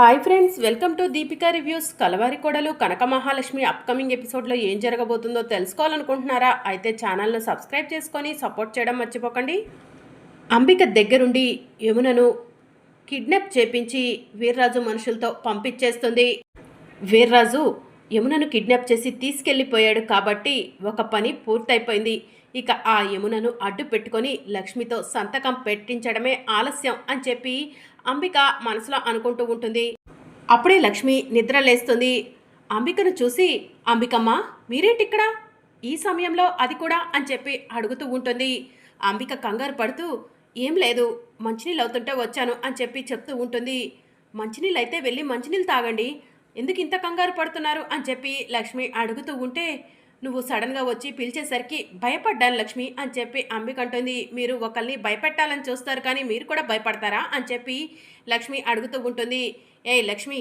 Hi friends welcome to Deepika reviews. Kalavari Kodalu Kanaka Mahalakshmi upcoming ఎపిసోడ్లో ఏం జరగబోతుందో తెలుసుకోవాలనుకుంటున్నారా? అయితే ఛానల్ను సబ్స్క్రైబ్ చేసుకొని సపోర్ట్ చేయడం మర్చిపోకండి. అంబిక దగ్గరుండి యమునను కిడ్నాప్ చేపించి వీర్రాజు మనుషులతో పంపించేస్తుంది. వీర్రాజు యమునను కిడ్నాప్ చేసి తీసుకెళ్ళిపోయాడు కాబట్టి ఒక పని పూర్తయిపోయింది. ఇక ఆ యమునను అడ్డు పెట్టుకొని లక్ష్మితో సంతకం పెట్టించడమే ఆలస్యం అని చెప్పి అంబిక మనసులో అనుకుంటూ ఉంటుంది. అప్పుడే లక్ష్మి నిద్ర లేస్తుంది. అంబికను చూసి అంబికమ్మ మీరేంటిక్కడ? ఈ సమయంలో అది కూడా? అని చెప్పి అడుగుతూ ఉంటుంది. అంబిక కంగారు పడుతూ ఏం లేదు మంచినీళ్ళు అవుతుంటే వచ్చాను అని చెప్పి చెప్తూ ఉంటుంది. మంచినీళ్ళు అయితే వెళ్ళి మంచినీళ్ళు తాగండి. ఎందుకు ఇంత కంగారు పడుతున్నారు? అని చెప్పి లక్ష్మి అడుగుతూ ఉంటే నువ్వు సడన్గా వచ్చి పిలిచేసరికి భయపడ్డాను లక్ష్మి అని చెప్పి అంబిక అంటుంది. మీరు ఒకరిని భయపెట్టాలని చూస్తారు కానీ మీరు కూడా భయపడతారా అని చెప్పి లక్ష్మి అడుగుతూ ఉంటుంది. ఏ లక్ష్మి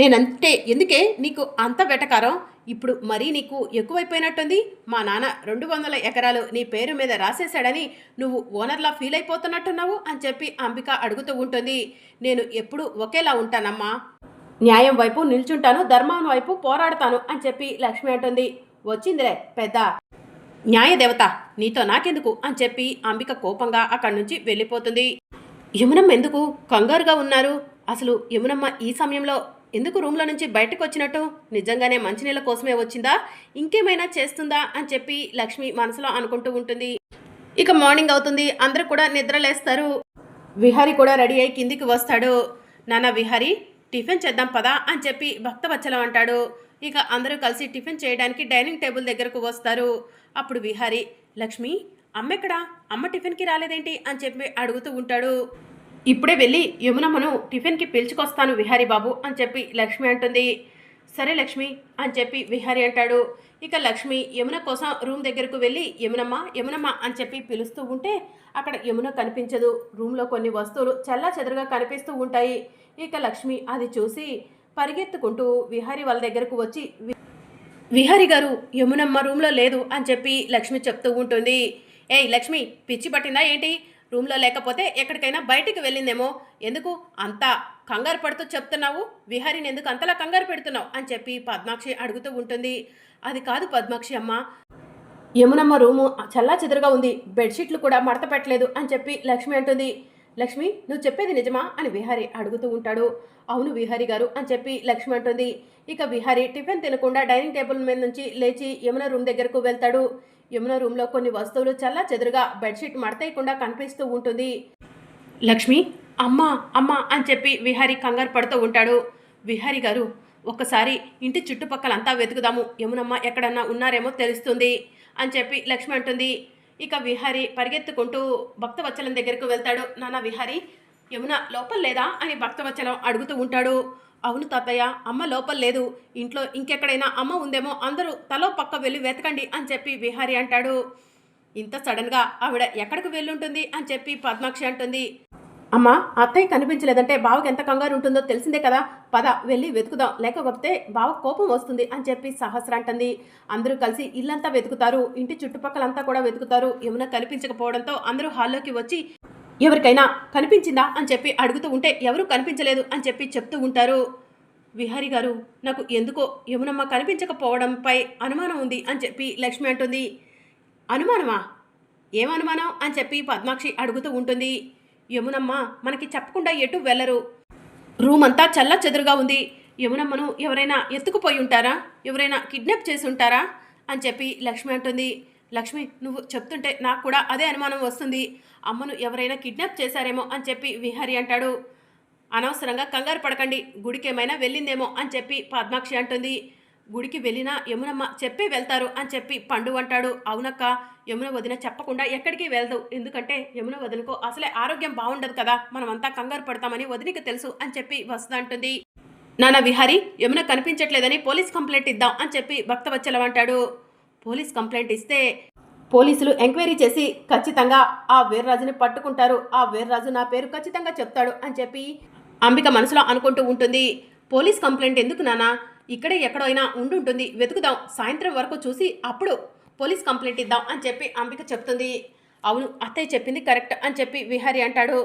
నేనంటే ఎందుకే? నీకు అంత వెటకారం? ఇప్పుడు మరీ నీకు ఎక్కువైపోయినట్టుంది. మా నాన్న రెండు వందల ఎకరాలు నీ పేరు మీద రాసేశాడని నువ్వు ఓనర్లా ఫీల్ అయిపోతున్నట్టున్నావు అని చెప్పి అంబిక అడుగుతూ ఉంటుంది. నేను ఎప్పుడు ఒకేలా ఉంటానమ్మా. న్యాయం వైపు నిల్చుంటాను ధర్మం వైపు పోరాడతాను అని చెప్పి లక్ష్మి అంటుంది. వచ్చిందిలే పెద్ద. న్యాయదేవత నీతో నాకెందుకు? అని చెప్పి అంబిక కోపంగా అక్కడి నుంచి వెళ్ళిపోతుంది. యమునమ్మ ఎందుకు? కంగారుగా ఉన్నారు. అసలు యమునమ్మ ఈ సమయంలో ఎందుకు రూమ్లో నుంచి బయటకు వచ్చినట్టు? నిజంగానే మంచినీళ్ళ కోసమే వచ్చిందా? ఇంకేమైనా చేస్తుందా? అని చెప్పి లక్ష్మి మనసులో అనుకుంటూ ఉంటుంది. ఇక మార్నింగ్ అవుతుంది అందరూ కూడా నిద్రలేస్తారు. విహారి కూడా రెడీ అయి కిందికి వస్తాడు. నాన్న విహారి టిఫిన్ చేద్దాం పదా అని చెప్పి భక్తవచ్చలం అంటాడు. ఇక అందరూ కలిసి టిఫిన్ చేయడానికి డైనింగ్ టేబుల్ దగ్గరకు వస్తారు. అప్పుడు విహారి లక్ష్మి అమ్మ ఎక్కడా? అమ్మ టిఫిన్కి రాలేదేంటి? అని చెప్పి అడుగుతూ ఉంటాడు. ఇప్పుడే వెళ్ళి యమునమ్మను టిఫిన్కి పిలుచుకొస్తాను విహారీ బాబు అని చెప్పి లక్ష్మి అంటుంది. సరే లక్ష్మి అని చెప్పి విహారీ అంటాడు. ఇక లక్ష్మి యమున కోసం రూమ్ దగ్గరకు వెళ్ళి యమునమ్మ యమునమ్మ అని చెప్పి పిలుస్తూ ఉంటే అక్కడ యమున కనిపించదు. రూమ్లో కొన్ని వస్తువులు చల్లా చెదరుగా కనిపిస్తూ ఉంటాయి. ఇక లక్ష్మి అది చూసి పరిగెత్తుకుంటూ విహారీ వాళ్ళ దగ్గరకు వచ్చి "వి- విహారి గారు యమునమ్మ రూమ్లో లేదు అని చెప్పి లక్ష్మి చెప్తూ ఉంటుంది. ఏయ్ లక్ష్మి పిచ్చి పట్టిందా ఏంటి? రూమ్లో లేకపోతే ఎక్కడికైనా బయటికి వెళ్ళిందేమో. ఎందుకు అంత కంగారు పడుతూ చెప్తున్నావు? విహారిని ఎందుకు అంతలా కంగారు పెడుతున్నావు? అని చెప్పి పద్మాక్షి అడుగుతూ ఉంటుంది. అది కాదు పద్మాక్షి అమ్మ. యమునమ్మ రూము చల్లా చెదురుగా ఉంది. బెడ్షీట్లు కూడా మడత పెట్టలేదు అని చెప్పి లక్ష్మి అంటుంది. లక్ష్మి నువ్వు చెప్పేది నిజమా? అని విహారి అడుగుతూ ఉంటాడు. అవును విహారి గారు అని చెప్పి లక్ష్మి అంటుంది. ఇక విహారి టిఫిన్ తినకుండా డైనింగ్ టేబుల్ మీద నుంచి లేచి యమున రూమ్ దగ్గరకు వెళ్తాడు. యమున రూమ్లో కొన్ని వస్తువులు చల్లా చెదురుగా బెడ్షీట్ మడతేయకుండా కనిపిస్తూ ఉంటుంది. లక్ష్మి అమ్మ అమ్మ అని చెప్పి విహారి కంగారు పడుతూ ఉంటాడు. విహారి గారు ఒక్కసారి ఇంటి చుట్టుపక్కలంతా వెతుకుదాము. యమునమ్మ ఎక్కడన్నా ఉన్నారేమో తెలుస్తుంది అని చెప్పి లక్ష్మి అంటుంది. ఇక విహారి పరిగెత్తుకుంటూ భక్తవచ్చలం దగ్గరకు వెళ్తాడు. నాన్న విహారి యమున లోపల లేదా? అని భక్తవచ్చలం అడుగుతూ ఉంటాడు. అవును తాతయ్య అమ్మ లోపల లేదు. ఇంట్లో ఇంకెక్కడైనా అమ్మ ఉందేమో అందరూ తలో పక్క వెళ్ళి వెతకండి అని చెప్పి విహారి అంటాడు. ఇంత సడన్గా ఆవిడ ఎక్కడికి వెళ్ళుంటుంది అని చెప్పి పద్మాక్షి అంటుంది. అమ్మా అత్తయ్య కనిపించలేదంటే బావకి ఎంత కంగారు ఉంటుందో తెలిసిందే కదా. పద వెళ్ళి వెతుకుదాం. లేకపోతే బావ కోపం వస్తుంది అని చెప్పి సహస్ర అంటుంది. అందరూ కలిసి ఇల్లంతా వెతుకుతారు. ఇంటి చుట్టుపక్కలంతా కూడా వెతుకుతారు. ఏమైనా కనిపించకపోవడంతో అందరూ హాల్లోకి వచ్చి ఎవరికైనా కనిపించిందా అని చెప్పి అడుగుతూ ఉంటే ఎవరు కనిపించలేదు అని చెప్పి చెప్తూ ఉంటారు. విహారి గారు నాకు ఎందుకో యమునమ్మ కనిపించకపోవడంపై అనుమానం ఉంది అని చెప్పి లక్ష్మి అంటుంది. అనుమానమా? ఏం అనుమానం అని చెప్పి పద్మాక్షి అడుగుతూ ఉంటుంది. యమునమ్మ మనకి చెప్పకుండా ఎటు వెళ్ళరు. రూమ్ అంతా చల్ల చెదురుగా ఉంది. యమునమ్మను ఎవరైనా ఎత్తుకుపోయి ఉంటారా? ఎవరైనా కిడ్నాప్ చేసి ఉంటారా? అని చెప్పి లక్ష్మి అంటుంది. లక్ష్మి నువ్వు చెప్తుంటే నాకు కూడా అదే అనుమానం వస్తుంది. అమ్మను ఎవరైనా కిడ్నాప్ చేశారేమో అని చెప్పి విహారి అంటాడు. అనవసరంగా కంగారు పడకండి. గుడికి ఏమైనా వెళ్ళిందేమో అని చెప్పి పద్మాక్షి అంటుంది. గుడికి వెళ్ళినా యమునమ్మ చెప్పే వెళ్తారు అని చెప్పి పండు అంటాడు. అవునక్క యమున వదిన చెప్పకుండా ఎక్కడికి వెళ్దావు ఎందుకంటే యమున వదినకు అసలే ఆరోగ్యం బాగుండదు కదా. మనమంతా కంగారు పడతామని వదినికి తెలుసు అని చెప్పి వస్తుందంటుంది అంటుంది. నాన్న విహారి యమున కనిపించట్లేదని పోలీస్ కంప్లైంట్ ఇద్దాం అని చెప్పి భక్తవచ్చలం అంటాడు. పోలీస్ కంప్లైంట్ ఇస్తే పోలీసులు ఎంక్వైరీ చేసి ఖచ్చితంగా ఆ వీర్రాజుని పట్టుకుంటారు. ఆ వీర్రాజు నా పేరు ఖచ్చితంగా చెప్తాడు అని చెప్పి అంబిక మనసులో అనుకుంటూ ఉంటుంది. పోలీస్ కంప్లైంట్ ఎందుకు నానా ఇక్కడే ఎక్కడైనా ఉండుంటుంది. వెతుకుదాం. సాయంత్రం వరకు చూసి అప్పుడు పోలీస్ కంప్లైంట్ ఇద్దాం అని చెప్పి అంబిక చెప్తుంది. అవును అత్తయ్య చెప్పింది కరెక్ట్ అని చెప్పి విహారి అంటాడు.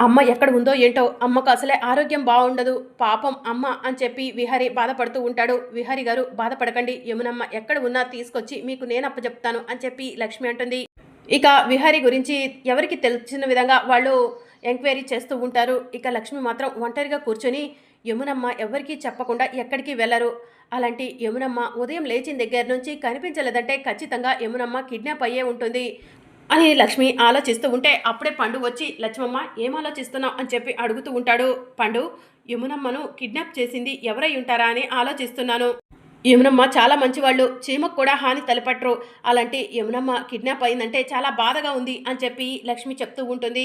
అమ్మ ఎక్కడ ఉందో ఏంటో అమ్మకు అసలే ఆరోగ్యం బాగుండదు. పాపం అమ్మ అని చెప్పి విహారి బాధపడుతూ ఉంటాడు. విహారి గారు బాధపడకండి. యమునమ్మ ఎక్కడ ఉన్నా తీసుకొచ్చి మీకు నేను అప్పచెప్తాను అని చెప్పి లక్ష్మి అంటుంది. ఇక విహారి గురించి ఎవరికి తెలిసిన విధంగా వాళ్ళు ఎంక్వైరీ చేస్తూ ఉంటారు. ఇక లక్ష్మి మాత్రం ఒంటరిగా కూర్చొని యమునమ్మ ఎవరికీ చెప్పకుండా ఎక్కడికి వెళ్ళరు. అలాంటి యమునమ్మ ఉదయం లేచిన దగ్గర నుంచి కనిపించలేదంటే ఖచ్చితంగా యమునమ్మ కిడ్నాప్ అయ్యే ఉంటుంది. అని లక్ష్మి ఆలోచిస్తూ ఉంటే అప్పుడే పండు వచ్చి లక్ష్మమ్మ ఏం ఆలోచిస్తున్నావు? అని చెప్పి అడుగుతూ ఉంటాడు. పండు యమునమ్మను కిడ్నాప్ చేసింది ఎవరై ఉంటారా అని ఆలోచిస్తున్నాను. యమునమ్మ చాలా మంచివాళ్ళు చీమకు కూడా హాని తలపట్టరు అలాంటి యమునమ్మ కిడ్నాప్ అయిందంటే చాలా బాధగా ఉంది అని చెప్పి లక్ష్మి చెప్తూ ఉంటుంది.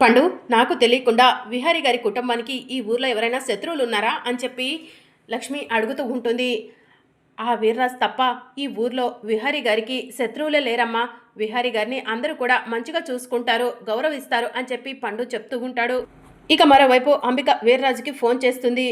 పండు నాకు తెలియకుండా విహారి గారి కుటుంబానికి ఈ ఊర్లో ఎవరైనా శత్రువులు ఉన్నారా అని చెప్పి లక్ష్మి అడుగుతూ ఉంటుంది. ఆ వీర్రాజ్ తప్ప ఈ ఊర్లో విహారి గారికి శత్రువులే లేరమ్మా. విహారి గారిని అందరూ కూడా మంచిగా చూసుకుంటారు గౌరవిస్తారు అని చెప్పి పండు చెప్తూ ఉంటాడు. ఇక మరోవైపు అంబిక వీర్రాజుకి ఫోన్ చేస్తుంది.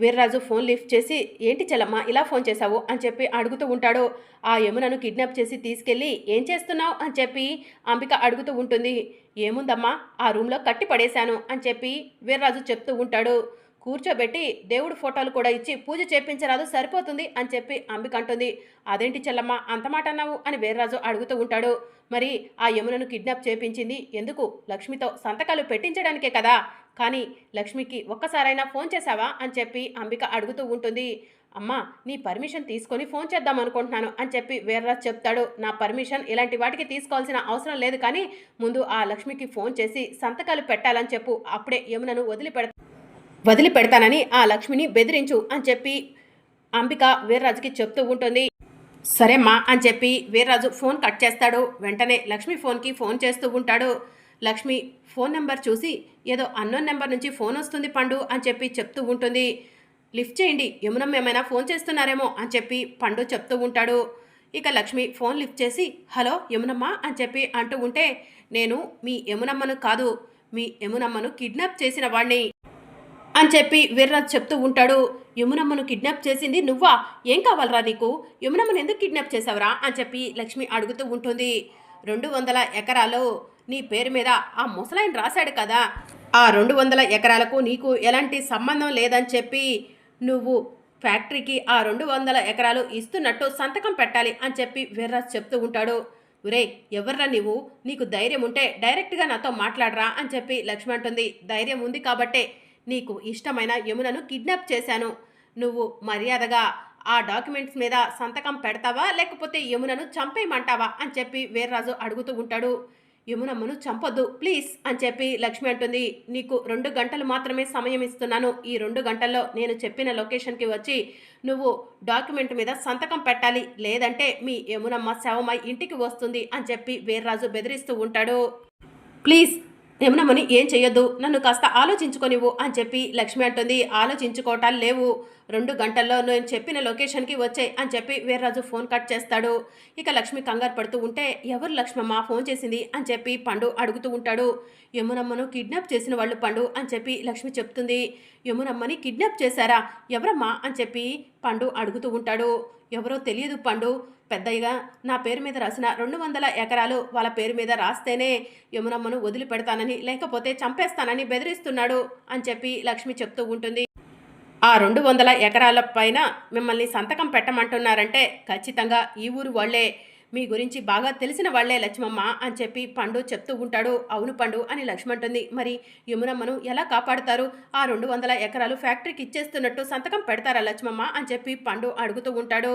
వీర్రాజు ఫోన్ లిఫ్ట్ చేసి ఏంటి చెల్లమ్మ ఇలా ఫోన్ చేశావు? అని చెప్పి అడుగుతూ ఉంటాడు. ఆ యమునను కిడ్నాప్ చేసి తీసుకెళ్ళి ఏం చేస్తున్నావు? అని చెప్పి అంబిక అడుగుతూ ఉంటుంది. ఏముందమ్మా ఆ రూమ్లో కట్టి పడేశాను అని చెప్పి వీర్రాజు చెప్తూ ఉంటాడు. కూర్చోబెట్టి దేవుడు ఫోటోలు కూడా ఇచ్చి పూజ చేపించరాదు సరిపోతుంది అని చెప్పి అంబిక అంటుంది. అదేంటి చెల్లమ్మ అంత మాట అన్నావు? అని వీర్రాజు అడుగుతూ ఉంటాడు. మరి ఆ యమునను కిడ్నాప్ చేపించింది ఎందుకు? లక్ష్మితో సంతకాలు పెట్టించడానికే కదా. కానీ లక్ష్మికి ఒక్కసారైనా ఫోన్ చేశావా అని చెప్పి అంబిక అడుగుతూ ఉంటుంది. అమ్మా నీ పర్మిషన్ తీసుకొని ఫోన్ చేద్దాం అనుకుంటున్నాను అని చెప్పి వీర్రాజు చెప్తాడు. నా పర్మిషన్ ఇలాంటి వాటికి తీసుకోవాల్సిన అవసరం లేదు కానీ ముందు ఆ లక్ష్మికి ఫోన్ చేసి సంతకాలు పెట్టాలని చెప్పు. అప్పుడే యమునను వదిలిపెడతా వదిలిపెడతానని ఆ లక్ష్మిని బెదిరించు అని చెప్పి అంబిక వీర్రాజుకి చెప్తూ ఉంటుంది. సరేమ్మా అని చెప్పి వీర్రాజు ఫోన్ కట్ చేస్తాడు. వెంటనే లక్ష్మి ఫోన్కి ఫోన్ చేస్తూ ఉంటాడు. లక్ష్మి ఫోన్ నెంబర్ చూసి ఏదో అన్నోన్ నెంబర్ నుంచి ఫోన్ వస్తుంది పండు అని చెప్పి చెప్తూ ఉంటుంది. లిఫ్ట్ చేయండి యమునమ్మ ఏమైనా ఫోన్ చేస్తున్నారేమో అని చెప్పి పండు చెప్తూ ఉంటాడు. ఇక లక్ష్మి ఫోన్ లిఫ్ట్ చేసి హలో యమునమ్మ అని చెప్పి అంటూ ఉంటే నేను మీ యమునమ్మను కాదు మీ యమునమ్మను కిడ్నాప్ చేసిన వాణ్ణి అని చెప్పి వీర్రాజ్ చెప్తూ ఉంటాడు. యమునమ్మను కిడ్నాప్ చేసింది నువ్వా? ఏం కావాలరా నీకు? యమునమ్మను ఎందుకు కిడ్నాప్ చేసావురా అని చెప్పి లక్ష్మి అడుగుతూ ఉంటుంది. రెండు వందల ఎకరాలు నీ పేరు మీద ఆ ముసలాయన రాశాడు కదా. ఆ రెండు వందల ఎకరాలకు నీకు ఎలాంటి సంబంధం లేదని చెప్పి నువ్వు ఫ్యాక్టరీకి ఆ రెండు వందల ఎకరాలు ఇస్తున్నట్టు సంతకం పెట్టాలి అని చెప్పి వీర్రాజ్ చెప్తూ ఉంటాడు. ఒరే ఎవర్రా నీవు? నీకు ధైర్యం ఉంటే డైరెక్ట్గా నాతో మాట్లాడరా అని చెప్పి లక్ష్మి అంటుంది. ధైర్యం ఉంది కాబట్టే నీకు ఇష్టమైన యమునను కిడ్నాప్ చేశాను. నువ్వు మర్యాదగా ఆ డాక్యుమెంట్స్ మీద సంతకం పెడతావా? లేకపోతే యమునను చంపేయమంటావా? అని చెప్పి వీర్రాజు అడుగుతూ ఉంటాడు. యమునమ్మను చంపొద్దు ప్లీజ్ అని చెప్పి లక్ష్మి అంటుంది. నీకు రెండు గంటలు మాత్రమే సమయం ఇస్తున్నాను. ఈ రెండు గంటల్లో నేను చెప్పిన లొకేషన్కి వచ్చి నువ్వు డాక్యుమెంట్ మీద సంతకం పెట్టాలి. లేదంటే మీ యమునమ్మ శవమై ఇంటికి వస్తుంది అని చెప్పి వీర్రాజు బెదిరిస్తూ ఉంటాడు. ప్లీజ్ యమునమ్మని ఏం చెయ్యొద్దు? నన్ను కాస్త ఆలోచించుకొనివ్వు అని చెప్పి లక్ష్మి అంటుంది. ఆలోచించుకోవటాలు లేవు. రెండు గంటల్లో నేను చెప్పిన లొకేషన్కి వచ్చాయి అని చెప్పి వీర్రాజు ఫోన్ కట్ చేస్తాడు. ఇక లక్ష్మి కంగారు పడుతూ ఉంటే ఎవరు లక్ష్మమ్మ ఫోన్ చేసింది అని చెప్పి పండు అడుగుతూ ఉంటాడు. యమునమ్మను కిడ్నాప్ చేసిన వాళ్ళు పండు అని చెప్పి లక్ష్మి చెప్తుంది. యమునమ్మని కిడ్నాప్ చేశారా? ఎవరమ్మా? అని చెప్పి పండు అడుగుతూ ఉంటాడు. ఎవరో తెలియదు పండు. పెద్దయ్యగా నా పేరు మీద రాసిన రెండు వందల ఎకరాలు వాళ్ళ పేరు మీద రాస్తేనే యమునమ్మను వదిలిపెడతానని లేకపోతే చంపేస్తానని బెదిరిస్తున్నాడు అని చెప్పి లక్ష్మి చెప్తూ ఉంటుంది. ఆ రెండు వందల ఎకరాల పైన మిమ్మల్ని సంతకం పెట్టమంటున్నారంటే ఖచ్చితంగా ఈ ఊరు వాళ్ళే. మీ గురించి బాగా తెలిసిన వాళ్ళే లక్ష్మమ్మ అని చెప్పి పండు చెప్తూ ఉంటాడు. అవును పండు అని లక్ష్మి అంటుంది. మరి యమునమ్మను ఎలా కాపాడుతారు? ఆ రెండు వందల ఎకరాలు ఫ్యాక్టరీకి ఇచ్చేస్తున్నట్టు సంతకం పెడతారా లక్ష్మమ్మ అని చెప్పి పండు అడుగుతూ ఉంటాడు.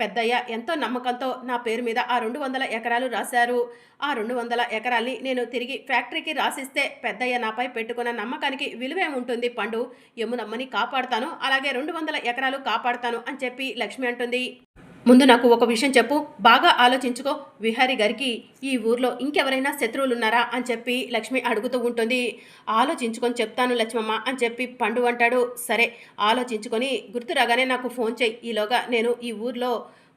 పెద్దయ్య ఎంతో నమ్మకంతో నా పేరు మీద ఆ రెండు వందల ఎకరాలు రాశారు. ఆ రెండు వందల ఎకరాల్ని నేను తిరిగి ఫ్యాక్టరీకి రాసిస్తే పెద్దయ్య నాపై పెట్టుకున్న నమ్మకానికి విలువే ఉంటుంది పండు. యమునమ్మని కాపాడుతాను అలాగే రెండు వందల ఎకరాలు కాపాడుతాను అని చెప్పి లక్ష్మి అంటుంది. ముందు నాకు ఒక విషయం చెప్పు. బాగా ఆలోచించుకో. విహారి గారికి ఈ ఊర్లో ఇంకెవరైనా శత్రువులు ఉన్నారా అని చెప్పి లక్ష్మి అడుగుతూ ఉంటుంది. ఆలోచించుకొని చెప్తాను లక్ష్మమ్మ అని చెప్పి పండు అంటాడు. సరే ఆలోచించుకొని గుర్తు రాగానే నాకు ఫోన్ చేయి. ఈలోగా నేను ఈ ఊర్లో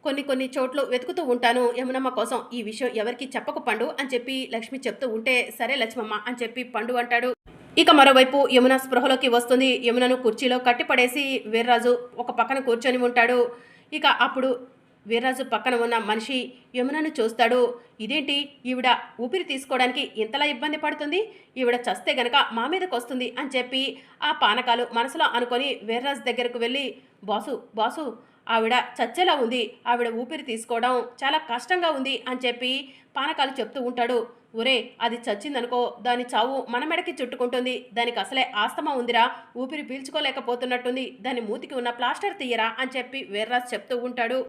కొన్ని కొన్ని చోట్ల వెతుకుతూ ఉంటాను. యమునమ్మ కోసం ఈ విషయం ఎవరికి చెప్పకు పండు అని చెప్పి లక్ష్మి చెప్తూ ఉంటే సరే లక్ష్మమ్మ అని చెప్పి పండు అంటాడు. ఇక మరోవైపు యమున స్పృహలోకి వస్తుంది. యమునను కుర్చీలో కట్టిపడేసి వీర్రాజు ఒక పక్కన కూర్చొని ఉంటాడు. ఇక అప్పుడు వీర్రాజు పక్కన ఉన్న మనిషి యమునను చూస్తాడు. ఇదేంటి? ఈవిడ ఊపిరి తీసుకోవడానికి ఇంతలా ఇబ్బంది పడుతుంది? ఈవిడ చస్తే గనక మా మీదకి వస్తుంది అని చెప్పి ఆ పానకాలు మనసులో అనుకొని వీర్రాజు దగ్గరకు వెళ్ళి బాసు బాసు ఆవిడ చచ్చేలా ఉంది. ఆవిడ ఊపిరి తీసుకోవడం చాలా కష్టంగా ఉంది అని చెప్పి పానకాలు చెప్తూ ఉంటాడు. ఒరే అది చచ్చిందనుకో దాని చావు మన మెడకి చుట్టుకుంటుంది. దానికి అసలే ఆస్తమా ఉందిరా. ఊపిరి పీల్చుకోలేకపోతున్నట్టుంది. దాని మూతికి ఉన్న ప్లాస్టర్ తీయరా అని చెప్పి వీర్రాజు చెప్తూ ఉంటాడు.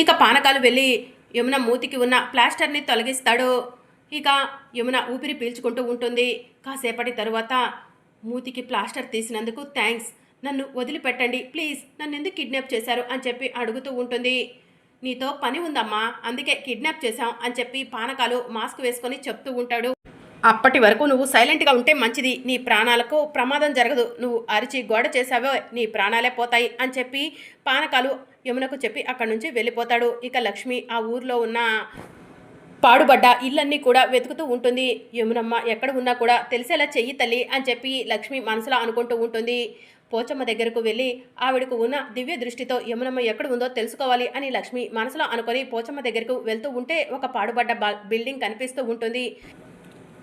ఇక పానకాలు వెళ్ళి యమున మూతికి ఉన్న ప్లాస్టర్ని తొలగిస్తాడు. ఇక యమున ఊపిరి పీల్చుకుంటూ ఉంటుంది. కాసేపటి తరువాత మూతికి ప్లాస్టర్ తీసినందుకు థ్యాంక్స్. నన్ను వదిలిపెట్టండి. ప్లీజ్ నన్ను ఎందుకు కిడ్నాప్ చేశారు అని చెప్పి అడుగుతూ ఉంటుంది. నీతో పని ఉందమ్మా అందుకే కిడ్నాప్ చేశాం అని చెప్పి పానకాలు మాస్క్ వేసుకొని చెప్తూ ఉంటాడు. అప్పటి వరకు నువ్వు సైలెంట్గా ఉంటే మంచిది. నీ ప్రాణాలకు ప్రమాదం జరగదు. నువ్వు అరిచి గోడ చేసావో నీ ప్రాణాలే పోతాయి అని చెప్పి పానకాలు యమునకు చెప్పి అక్కడి నుంచి వెళ్ళిపోతాడు. ఇక లక్ష్మి ఆ ఊర్లో ఉన్న పాడుబడ్డ ఇల్లన్నీ కూడా వెతుకుతూ ఉంటుంది. యమునమ్మ ఎక్కడ ఉన్నా కూడా తెలిసేలా చెయ్యి తల్లి అని చెప్పి లక్ష్మి మనసులో అనుకుంటూ ఉంటుంది. పోచమ్మ దగ్గరకు వెళ్ళి ఆవిడకు ఉన్న దివ్య దృష్టితో యమునమ్మ ఎక్కడ ఉందో తెలుసుకోవాలి అని లక్ష్మి మనసులో అనుకొని పోచమ్మ దగ్గరకు వెళ్తూ ఉంటే ఒక పాడుబడ్డ బా- బిల్డింగ్ కనిపిస్తూ ఉంటుంది.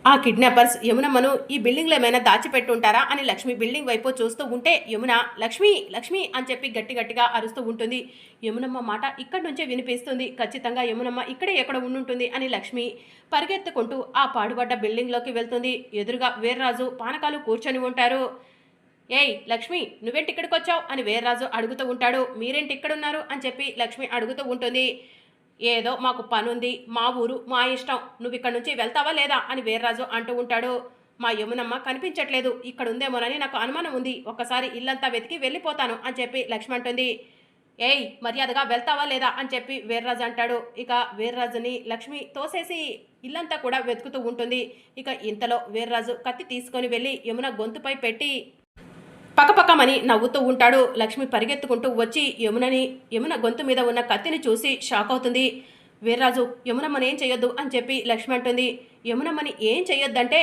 ఆ కిడ్నాపర్స్ యమునమ్మను ఈ బిల్డింగ్లో ఏమైనా దాచిపెట్టుంటారా అని లక్ష్మి బిల్డింగ్ వైపు చూస్తూ ఉంటే యమున లక్ష్మి లక్ష్మి అని చెప్పి గట్టి గట్టిగా అరుస్తూ ఉంటుంది. యమునమ్మ మాట ఇక్కడి నుంచే వినిపిస్తుంది. ఖచ్చితంగా యమునమ్మ ఇక్కడే ఎక్కడ ఉండుంటుంది అని లక్ష్మి పరిగెత్తుకుంటూ ఆ పాడుబడ్డ బిల్డింగ్లోకి వెళ్తుంది. ఎదురుగా వీర్రాజు పానకాలు కూర్చొని ఉంటారు. ఏయ్ లక్ష్మి నువ్వేంటి ఇక్కడికి వచ్చావు అని వీర్రాజు అడుగుతూ ఉంటాడు. మీరేంటి ఇక్కడున్నారు? అని చెప్పి లక్ష్మి అడుగుతూ ఉంటుంది. ఏదో మాకు పనుంది మా ఊరు మా ఇష్టం నువ్వు ఇక్కడ నుంచి వెళ్తావా లేదా అని వీర్రాజు అంటూ ఉంటాడు. మా యమునమ్మ కనిపించట్లేదు ఇక్కడ ఉందేమోనని నాకు అనుమానం ఉంది. ఒక్కసారి ఇల్లంతా వెతికి వెళ్ళిపోతాను అని చెప్పి లక్ష్మి అంటుంది. ఏయ్ మర్యాదగా వెళ్తావా లేదా అని చెప్పి వీర్రాజు అంటాడు. ఇక వీర్రాజుని లక్ష్మి తోసేసి ఇల్లంతా కూడా వెతుకుతూ ఉంటుంది. ఇక ఇంతలో వీర్రాజు కత్తి తీసుకొని వెళ్ళి యమున గొంతుపై పెట్టి పకపకమని నవ్వుతూ ఉంటాడు. లక్ష్మి పరిగెత్తుకుంటూ వచ్చి యమునని యమున గొంతు మీద ఉన్న కత్తిని చూసి షాక్ అవుతుంది. వీర్రాజు యమునమ్మని ఏం చేయొద్దు అని చెప్పి లక్ష్మి అంటుంది. యమునమ్మని ఏం చేయొద్దంటే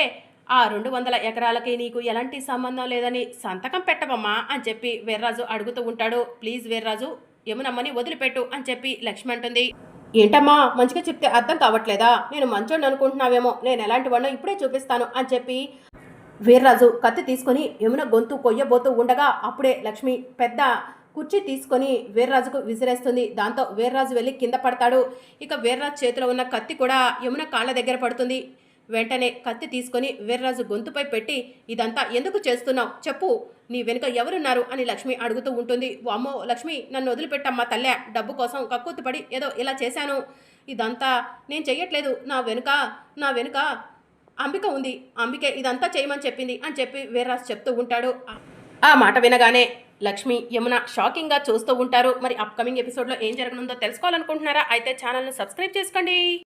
ఆ రెండు వందల ఎకరాలకి నీకు ఎలాంటి సంబంధం లేదని సంతకం పెట్టవమ్మా అని చెప్పి వీర్రాజు అడుగుతూ ఉంటాడు. ప్లీజ్ వీర్రాజు యమునమ్మని వదిలిపెట్టు అని చెప్పి లక్ష్మి అంటుంది. ఏంటమ్మా మంచిగా చెప్తే అర్థం కావట్లేదా? నేను మంచోడిని అనుకుంటున్నావేమో నేను ఎలాంటి వాడినో ఇప్పుడే చూపిస్తాను అని చెప్పి వీర్రాజు కత్తి తీసుకొని యమున గొంతు కొయ్యబోతూ ఉండగా అప్పుడే లక్ష్మి పెద్ద కుర్చీ తీసుకొని వీర్రాజుకు విసిరేస్తుంది. దాంతో వీర్రాజు వెళ్ళి కింద పడతాడు. ఇక వీర్రాజు చేతిలో ఉన్న కత్తి కూడా యమున కాళ్ళ దగ్గర పడుతుంది. వెంటనే కత్తి తీసుకొని వీర్రాజు గొంతుపై పెట్టి ఇదంతా ఎందుకు చేస్తున్నావు? చెప్పు. నీ వెనుక ఎవరున్నారు? అని లక్ష్మి అడుగుతూ ఉంటుంది. అమ్మో లక్ష్మి నన్ను వదిలిపెట్టమ్మా తల్లే. డబ్బు కోసం కక్కుత్తుపడి ఏదో ఇలా చేశాను. ఇదంతా నేను చెయ్యట్లేదు. నా వెనుక నా వెనుక అంబిక ఉంది. అంబికే ఇదంతా చేయమని చెప్పింది అని చెప్పి వీర్రాజు చెప్తూ ఉంటాడు. ఆ మాట వినగానే లక్ష్మి యమున షాకింగ్గా చూస్తూ ఉంటారు. మరి అప్కమింగ్ ఎపిసోడ్లో ఏం జరగనుందో తెలుసుకోవాలనుకుంటున్నారా? అయితే ఛానల్ను సబ్స్క్రైబ్ చేసుకోండి.